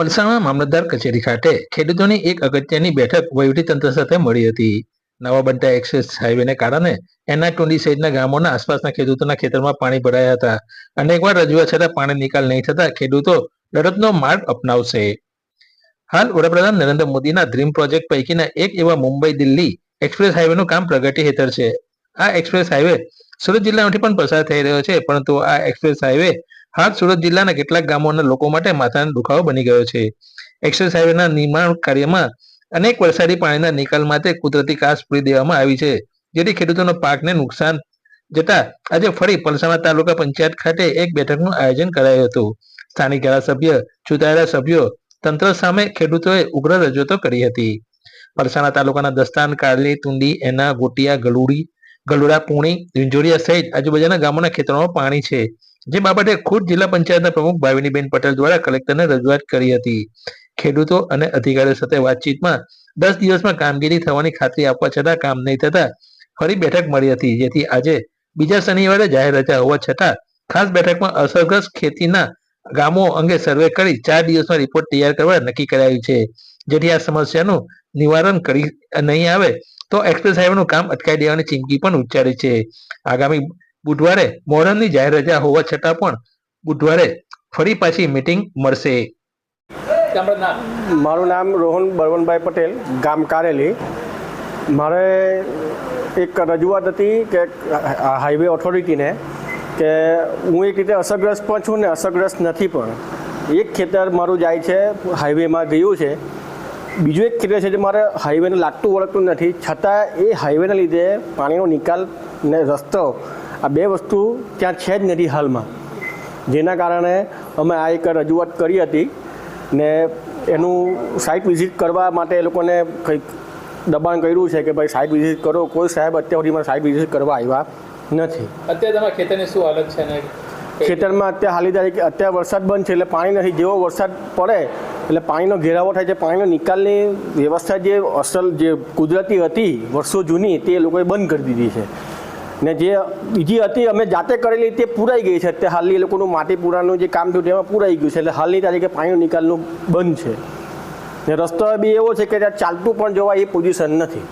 પલસાણા મામલતદાર કચેરી ખાતે ખેડૂતોની એક અગત્યની બેઠક વહીવટીતંત્ર સાથે મળી હતી. નવા બનતા એક્સપ્રેસ હાઈવેને કારણે એના ટુંડી સહિતના ગામોના આસપાસના ખેડૂતોના ખેતરમાં પાણી ભરાયા હતા. અનેકવાર રજૂઆત છતાં પાણી નિકાલ નહીં થતા ખેડૂતો લડતનો માર્ગ અપનાવશે. હાલ વડાપ્રધાન નરેન્દ્ર મોદીના ડ્રીમ પ્રોજેક્ટ પૈકીના એક એવા મુંબઈ દિલ્હી એક્સપ્રેસ હાઈવેનું કામ પ્રગતિ હેઠળ છે. આ એક્સપ્રેસ હાઈવે સુરત જિલ્લામાંથી પણ પસાર થઈ રહ્યો છે, પરંતુ આ એક્સપ્રેસ હાઈવે હાલ સુરત જિલ્લાના કેટલાક ગામોના લોકો માટે માથાનો દુખાવો બની ગયો છે. એક્સપ્રેસ હાઈવેના નિર્માણ કાર્યમાં અનેક વરસાદી પાણીના નિકાલ માટે કુદરતી કાચ પૂરી દેવામાં આવી છે. જેથી ખેડૂતોનો પાકને નુકસાન જતા આજે ફરી પલસાણા તાલુકા પંચાયત ખાતે એક બેઠકનું આયોજન કરાયું હતું. સ્થાનિક ધારાસભ્ય, ચૂંટાયેલા સભ્યો, તંત્ર સામે ખેડૂતોએ ઉગ્ર રજૂઆતો કરી હતી. પલસાણા તાલુકાના દસ્તાન, કારલી, તુંડી, એના, ગોટિયા, ગલુડી, ગલુડા, પૂણી ઝુંઝોડિયા સહિત આજુબાજુના ગામોના ખેતરોમાં પાણી છે. જે બાબતે ખુદ જિલ્લા પંચાયતના પ્રમુખ ભાવિનીબેન પટેલ દ્વારા કલેક્ટરને રજૂઆત કરી હતી. ખેડૂતો અને અધિકારીઓ સાથે વાતચીતમાં દસ દિવસમાં કામગીરી થવાની ખાતરી આપવા છતાં કામ નહીં થતા ફરી બેઠક મળી હતી, જેથી આજે બીજા શનિવારે જાહેર રજા હોવા છતાં ખાસ બેઠકમાં અસરગ્રસ્ત ખેતીના ગામો અંગે સર્વે કરી ચાર દિવસમાં રિપોર્ટ તૈયાર કરવા નક્કી કરાયું છે. જેથી આ સમસ્યાનું નિવારણ કરી નહીં આવે તો એક્સપ્રેસ હાઈવેનું કામ અટકાવી દેવાની ચીમકી પણ ઉચ્ચારી છે. આગામી બુધવારે મોહરમની જાહેર રજા હોવા છતાં પણ બુધવારે ફરી પાછી મીટિંગ મળશે. મારું નામ રોહન બળવંતભાઈ પટેલ, ગામ કારેલી. મારે એક રજૂઆત હતી કે હાઈવે ઓથોરિટીને કે હું એક રીતે અસરગ્રસ્ત પણ છું ને અસરગ્રસ્ત નથી પણ. એક ખેતર મારું જાય છે હાઈવેમાં ગયું છે. બીજું એક ખેતર છે જે મારે હાઈવેને લાગતું વળગતું નથી. છતાં એ હાઈવેના લીધે પાણીનો નિકાલ ને રસ્તો આ બે વસ્તુ ત્યાં છે જ નથી હાલમાં. જેના કારણે અમે આ એક રજૂઆત કરી હતી ને એનું સાઇટ વિઝિટ કરવા માટે એ લોકોને કંઈક દબાણ કર્યું છે કે ભાઈ સાઇટ વિઝિટ કરો. કોઈ સાહેબ અત્યાર સુધીમાં સાઇટ વિઝિટ કરવા આવ્યા નથી. અત્યારે તમારા ખેતરની શું હાલત છે ને? ખેતરમાં અત્યારે હાલી તારીખે અત્યારે વરસાદ બંધ છે એટલે પાણી નથી. જેવો વરસાદ પડે એટલે પાણીનો ઘેરાવો થાય છે. પાણીનો નિકાલની વ્યવસ્થા જે અસલ જે કુદરતી હતી વર્ષો જૂની તે લોકોએ બંધ કરી દીધી છે. ને જે બીજી હતી અમે જાતે કરેલી તે પૂરાઈ ગઈ છે. અત્યારે હાલની એ લોકોનું માટી પૂરાનું જે કામ થયું તેમાં પૂરાઈ ગયું છે. એટલે હાલની તારીખે પાણીનો નિકાલનું બંધ છે. ને રસ્તો બી એવો છે કે ત્યાં ચાલતું પણ જવાય એ પોઝિશન નથી.